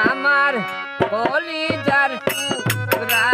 আমার কলিজার টুকরা